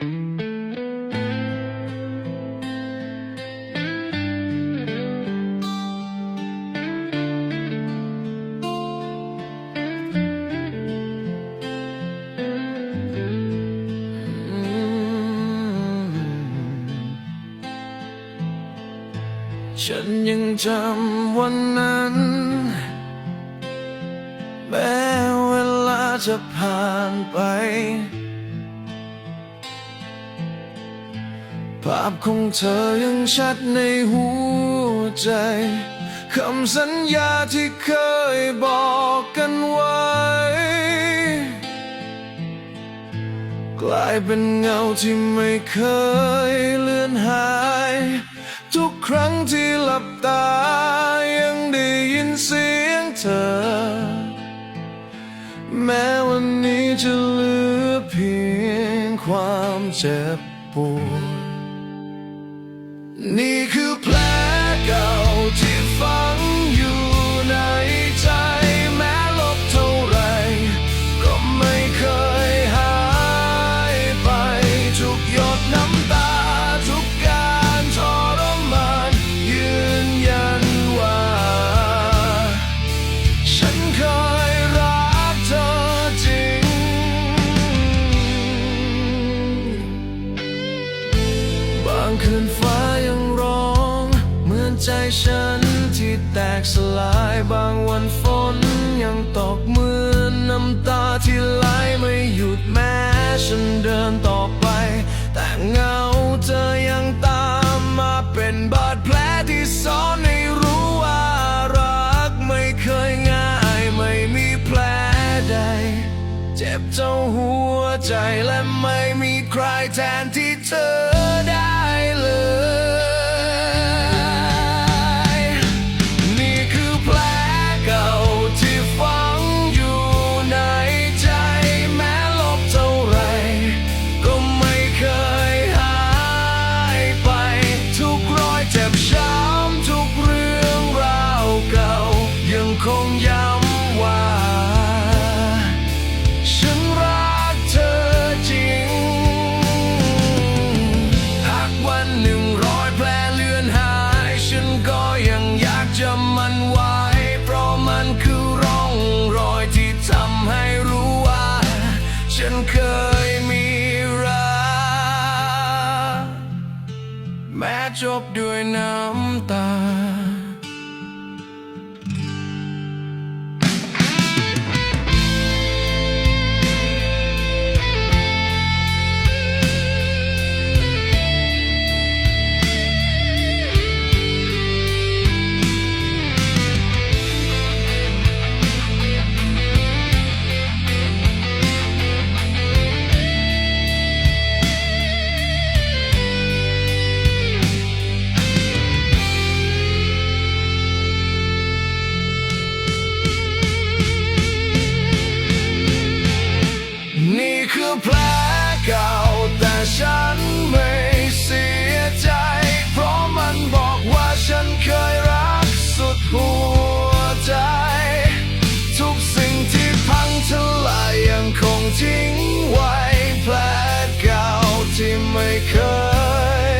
ฉันยังจำวันนั้น แม้เวลาจะผ่านไป ภาพของเธอยังชัดในหัวใจ คำสัญญาที่เคยบอกกันไว้ กลายเป็นเงาที่ไม่เคยเลือนหาย ทุกครั้งที่หลับตายังได้ยินเสียงเธอ แม้วันนี้จะเหลือเพียงความเจ็บปวด นี่คือแผลเก่าที่ฝังอยู่ในใจ แม้ลบเท่าไร ก็ไม่เคยหายไป ทุกหยดน้ำตา ทุกการทรมาน ยืนยันว่า ฉันเคยรักเธอจริง บางคืน ฉันที่แตกสลายบางวันฝนยังตกเหมือนน้ำตาที่ไหลไม่หยุดแม้ฉันเดินต่อไป แต่เงาเธอยังตามมาเป็นบาดแผลที่ซ่อนให้รู้ว่ารักไม่เคยง่ายไม่มีแผลใด เจ็บเจ้าหัวใจและไม่มีใครแทนที่เธอ คงย้ำว่า ฉันรักเธอจริง หากวันหนึ่งรอยแผลเลือนหาย ฉันก็ยังอยากจะมันไว้ เพราะมันคือร่องรอยที่ทำให้รู้ว่า ฉันเคยมีรัก แม้จบด้วยน้ำตา คือแผลเก่าแต่ฉันไม่เสียใจ เพราะมันบอกว่าฉันเคยรักสุดหัวใจ ทุกสิ่งที่พังทลายยังคงทิ้งไว้แผลเก่าที่ไม่เคย